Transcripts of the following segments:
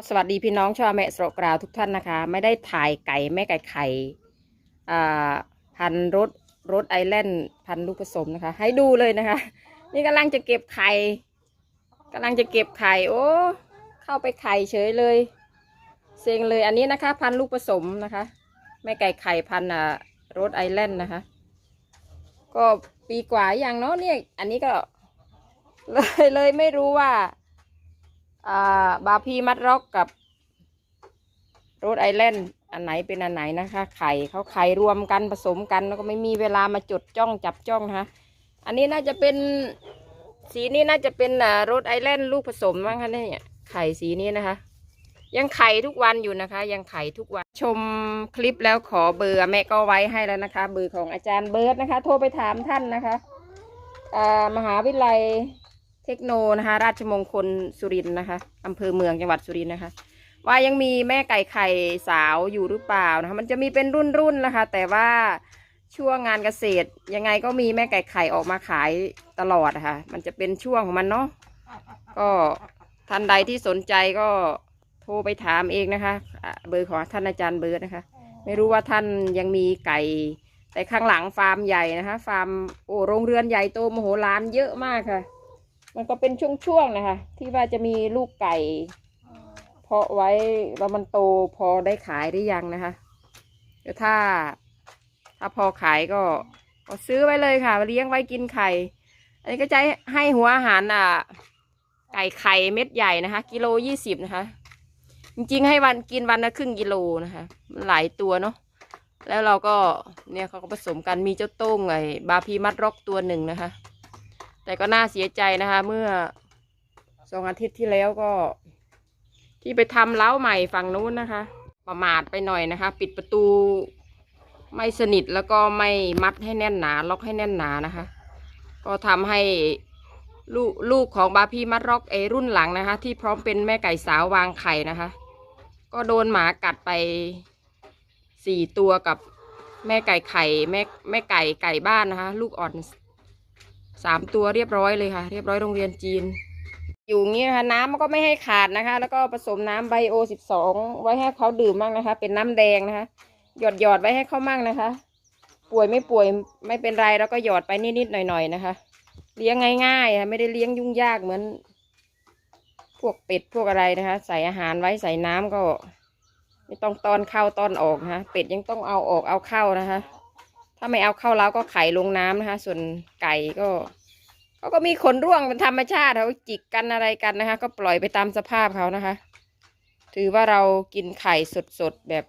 ก็สวัสดีพี่น้องชาวแม่สระกราวทุกท่านนะคะ ไม่ได้ถ่ายไก่แม่ไก่ไข่พันรถรถไอแลนด์พันลูกผสมนะคะ ให้ดูเลยนะคะ นี่กำลังจะเก็บไข่กำลังจะเก็บไข่โอ้เข้าไปไข่เฉยเลยเซ็งเลยอันนี้นะคะ พันลูกผสมนะคะแม่ไก่ไข่พันอ่ารถไอแลนด์นะคะ ก็ปีกว่าอย่างเนาะเนี่ยอันนี้ก็เลยเลยไม่รู้ว่า บาพีมัดร็อกกับโรดไอแลนด์อันไหนเป็นอันไหนนะคะ ไข่เขาไข่รวมกันผสมกันแล้วก็ไม่มีเวลามาจดจ้องจับจ้องนะคะอันนี้น่าจะเป็นสีนี้น่าจะเป็นโรดไอแลนด์ลูกผสมมั้งคะเนี่ยไข่สีนี้นะคะ ยังไข่ทุกวันอยู่นะคะ ยังไข่ทุกวันชมคลิปแล้วขอเบอร์แม่ก็ไว้ให้แล้วนะคะ เบอร์ของอาจารย์เบิร์ดนะคะ โทรไปถามท่านนะคะมหาวิทยาลัย เทคโนนะคะ ราชมงคลสุรินทร์นะคะอำเภอเมืองจังหวัดสุรินทร์นะคะ ว่ายังมีแม่ไก่ไข่สาวอยู่หรือเปล่านะคะ มันจะมีเป็นรุ่นรุ่นนะคะ แต่ว่าช่วงงานเกษตรยังไงก็มีแม่ไก่ไข่ออกมาขายตลอดนะคะมันจะเป็นช่วงของมันเนาะก็ท่านใดที่สนใจก็โทรไปถามเองนะคะอะเบอร์ของท่านอาจารย์เบิร์ดนะคะ ไม่รู้ว่าท่านยังมีไก่แต่ข้างหลังฟาร์มใหญ่นะคะ ฟาร์มโอ้โรงเรือนใหญ่โตมโหฬารเยอะมากค่ะ มันก็เป็นช่วงๆนะคะ ที่ว่าจะมีลูกไก่ เพาะไว้ว่ามันโตพอได้ขายหรือยังนะคะเดี๋ยวถ้า ถ้าพอขายก็ก็ซื้อไว้เลยค่ะเลี้ยงไว้กินไข่ อันนี้ก็จะให้หัวอาหารอะ ไก่ไข่เม็ดใหญ่นะคะ กิโลยี่สิบนะคะ จริงๆให้วันกินวันละครึ่งกิโลนะคะ มันหลายตัวเนาะแล้วเราก็เนี่ยเขาก็ผสมกันมีเจ้าโต้งไอ้บาพีมัดร็อกตัวหนึ่งนะคะ แต่ก็น่าเสียใจนะคะ เมื่อสองอาทิตย์ที่แล้วก็ ที่ไปทำเล้าใหม่ฝั่งนู้นนะคะ ประมาทไปหน่อยนะคะ ปิดประตูไม่สนิทแล้วก็ไม่มัดให้แน่นหนา ล็อกให้แน่นหนานะคะ ก็ทำให้ลูกลูกของบาพี่มัดร็อกเอรุ่นหลังนะคะ ที่พร้อมเป็นแม่ไก่สาววางไข่นะคะ ก็โดนหมากัดไปสี่ตัวกับแม่ไก่ไข่แม่แม่ไก่ไก่บ้านนะคะ ลูกอ่อน สามตัวเรียบร้อยเลยค่ะ เรียบร้อยโรงเรียนจีน อยู่งนี้นะคะน้ำมันก็ไม่ให้ขาดนะคะ แล้วก็ผสมน้ำไบโอสิบสองไว้ให้เขาดื่มมั่งนะคะ เป็นน้ำแดงนะคะ หยอดหยอดไว้ให้เขามั่งนะคะ ป่วยไม่ป่วยไม่เป็นไรแล้วก็หยอดไปนิดๆหน่อยๆนะคะ เลี้ยงง่ายๆค่ะไม่ได้เลี้ยงยุ่งยากเหมือน พวกเป็ดพวกอะไรนะคะ ใส่อาหารไว้ใส่น้ำก็ ไม่ต้องตอนเข้าตอนออกนะคะเป็ดยังต้องเอาออกเอาเข้านะคะ ถ้าไม่เอาเข้าแล้วก็ไข่ลงน้ำนะคะ ส่วนไก่ก็เขาก็มีขนร่วงเป็นธรรมชาติเขาจิกกันอะไรกันนะคะ ก็ปล่อยไปตามสภาพเขานะคะ ถือว่าเรากินไข่สดๆแบบ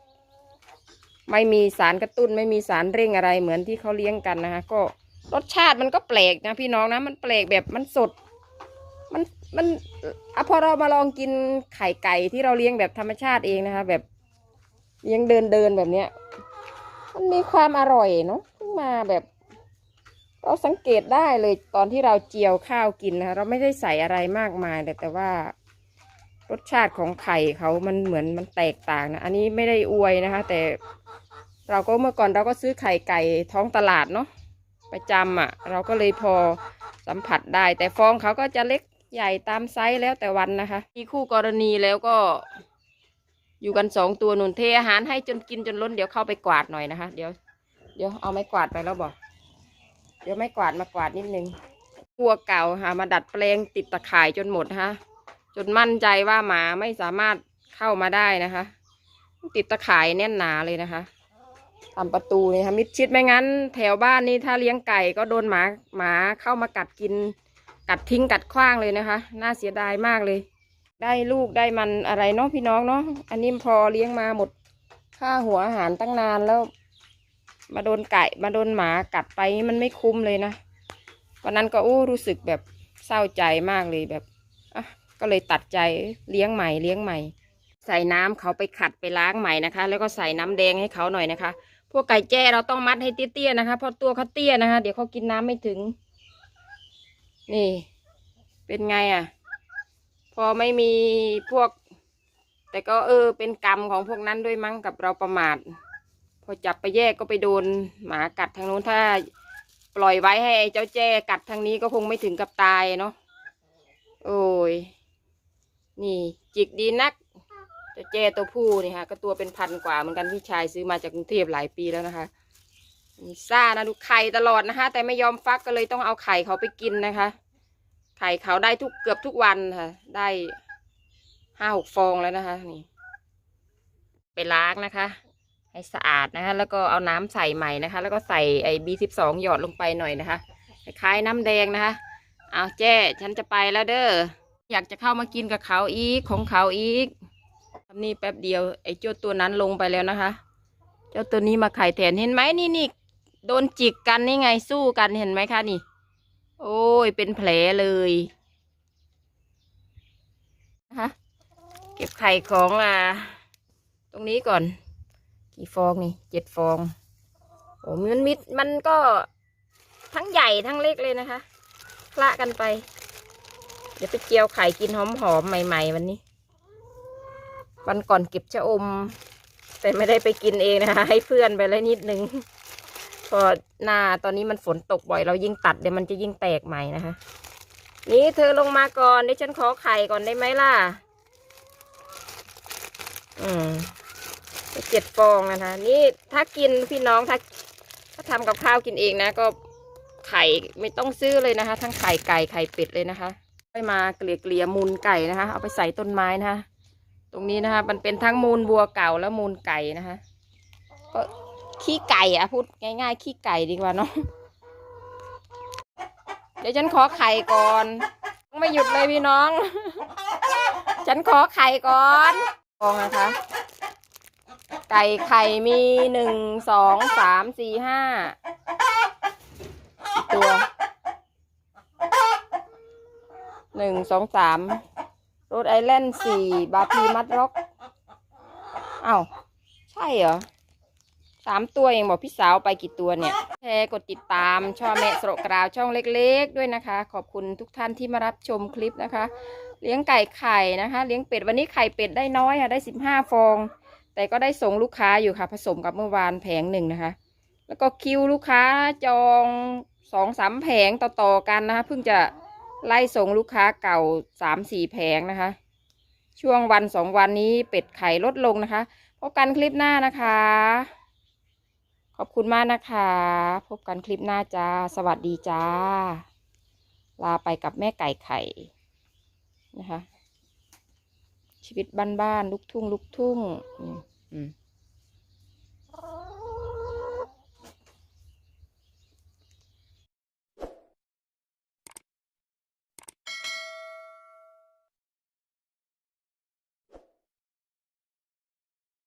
ไม่มีสารกระตุ้น ไม่มีสารเร่งอะไรเหมือนที่เขาเลี้ยงกันนะคะ ก็รสชาติมันก็แปลกนะพี่น้องนะมันแปลกแบบมันสด มันมันอะพอเรามาลองกินไข่ไก่ที่เราเลี้ยงแบบธรรมชาติเองนะคะ แบบเลี้ยงเดินเดินแบบเนี้ย มันมีความอร่อยเนาะเพิ่งมาแบบ เราสังเกตได้เลยตอนที่เราเจียวข้าวกินนะคะเราไม่ได้ใส่อะไรมากมายเลยแต่ว่ารสชาติของไข่เขามันเหมือนมันแตกต่างนะ อันนี้ไม่ได้อวยนะคะ แต่เราก็เมื่อก่อนเราก็ซื้อไข่ไก่ท้องตลาดเนาะประจำอะ่ะ เราก็เลยพอสัมผัสได้ แต่ฟองเขาก็จะเล็กใหญ่ตามไซส์แล้วแต่วันนะคะ มีคู่กรณีแล้วก็ อยู่กันสองตัวนุนเทอาหารให้จนกินจนล้นเดี๋ยวเข้าไปกวาดหน่อยนะคะ เดี๋ยว เดี๋ยวเอาไม้กวาดไปแล้วบอกเดี๋ยวไม้กวาดมากวาดนิดนึงวัวเก่าค่ะมาดัดแปลงติดตะข่ายจนหมดนะคะจนมั่นใจว่าหมาไม่สามารถเข้ามาได้นะคะ ติดตะข่ายแน่นหนาเลยนะคะทำประตูนี่ค่ะมิดชิดไม่งั้น แถวบ้านนี่ถ้าเลี้ยงไก่ก็โดนหมาหมาเข้ามากัดกิน กัดทิ้งกัดขว้างเลยนะคะ น่าเสียดายมากเลย ได้ลูกได้มันอะไรเนาะพี่น้องเนาะอันนี้พอเลี้ยงมาหมดค่าหัวอาหารตั้งนานแล้ว มาโดนไก่มาโดนหมากัดไปมันไม่คุ้มเลยนะวันนั้นก็โอ้รู้สึกแบบเศร้าใจมากเลยแบบอะก็เลยตัดใจเลี้ยงใหม่เลี้ยงใหม่ ใส่น้ำเขาไปขัดไปล้างใหม่นะคะ แล้วก็ใส่น้ำแดงให้เขาหน่อยนะคะ พวกไก่แจ้เราต้องมัดให้เตี้ยๆนะคะเพราะตัวเขาเตี้ยนะคะ เดี๋ยวเขากินน้ำไม่ถึง นี่ เป็นไงอะ อไม่มีพวก แต่ก็เออ เป็นกรรมของพวกนั้นด้วยมั้งกับเราประมาท พอจับไปแยกก็ไปโดนหมากัดทางนู้นถ้าปล่อยไว้ให้เจ้าแจ้กัดทางนี้ก็คงไม่ถึงกับตายเนาะโอ้ย นี่ จิกดีนักเจะเจตัวผู้นี่ค่ะก็ตัวเป็นพันกว่าเหมือนกันพี่ชายซื้อมาจากกรุงเทพหลายปีแล้วนะคะมีซ่านะดูไข่ตลอดนะคะแต่ไม่ยอมฟักก็เลยต้องเอาไข่เขาไปกินนะคะ ไข่เขาได้ทุกเกือบทุกวันค่ะ ได้ห้าหกฟองแล้วนะคะ นี่ ไปล้างนะคะ ให้สะอาดนะคะ แล้วก็เอาน้ำใส่ใหม่นะคะ แล้วก็ใส่ไอ้บีสิบสองหยอดลงไปหน่อยนะคะคล้ายน้ำแดงนะคะเอาแจ้ฉันจะไปแล้วเด้ออยากจะเข้ามากินกับเขาอีกของเขาอีกทำนี่แป๊บเดียวไอ้เจ้าตัวนั้นลงไปแล้วนะคะ เจ้าตัวนี้มาไข่แทนเห็นไหมนี่นี่โดนจิกกันนี่ไงสู้กันเห็นไหมคะนี่ โอ้ย เป็นแผลเลยนะคะเก็บไข่ของอ่า ตรงนี้ก่อน กี่ฟองนี่เจ็ดฟอง โอ้มันมิดมันก็ทั้งใหญ่ทั้งเล็กเลยนะคะคละกันไป เดี๋ยวไปเจียวไข่กินหอมๆ ใหม่ๆ วันนี้ วันก่อนเก็บชะอม แต่ไม่ได้ไปกินเองนะคะ ให้เพื่อนไปแล้วนิดนึง พอหน้าตอนนี้มันฝนตกบ่อย เรายิ่งตัดเดี๋ยวมันจะยิ่งแตกใหม่นะคะ นี่เธอลงมาก่อนเดี๋ยวฉันขอไข่ก่อนได้ไหมล่ะ อืมเจ็ดฟองนะคะ นี่ถ้ากินพี่น้องถ้าถ้าทำกับข้าวกินเองนะก็ไข่ไม่ต้องซื้อเลยนะคะ ทั้งไข่ไก่ไข่เป็ดเลยนะคะไปมาเกลี่ยเกลี่ยมูลไก่นะคะ เอาไปใส่ต้นไม้นะคะ ตรงนี้นะคะ มันเป็นทั้งมูลบัวเก่าและมูลไก่นะคะ ก็ ขี้ไก่อะพูดง่าย ๆ ขี้ไก่ดีกว่าเนาะเดี๋ยวฉันขอไข่ก่อน ไม่หยุดเลยพี่น้อง ฉันขอไข่ก่อนฟองนะคะ ไก่ไข่มีหนึ่งสองสามสี่ห้าตัวหนึ่งสองสามโรดไอแลนด์สี่บาพีมัดร็อกอ้าว ใช่เหรอ สามตัวเองบอกพี่สาวไปกี่ตัวเนี่ยแชร์กดติดตามช่อแม่สระกราวช่องเล็กๆ ด้วยนะคะ ขอบคุณทุกท่านที่มารับชมคลิปนะคะ เลี้ยงไก่ไข่นะคะ เลี้ยงเป็ดวันนี้ไข่เป็ดได้น้อยค่ะได้สิบห้าฟอง แต่ก็ได้ส่งลูกค้าอยู่ค่ะ ผสมกับเมื่อวานแผงหนึ่งนะคะ แล้วก็คิวลูกค้าจองสองสามแผงต่อๆกันนะคะเพิ่งจะไล่ส่งลูกค้าเก่าสามสี่แผงนะคะ ช่วงวันสองวันนี้เป็ดไข่ลดลงนะคะพบกันคลิปหน้านะคะ ขอบคุณมากนะคะ พบกันคลิปหน้าจ้า สวัสดีจ้า ลาไปกับแม่ไก่ไข่ นะคะ ชีวิตบ้านๆลูกทุ่งลูกทุ่ง อืมอืม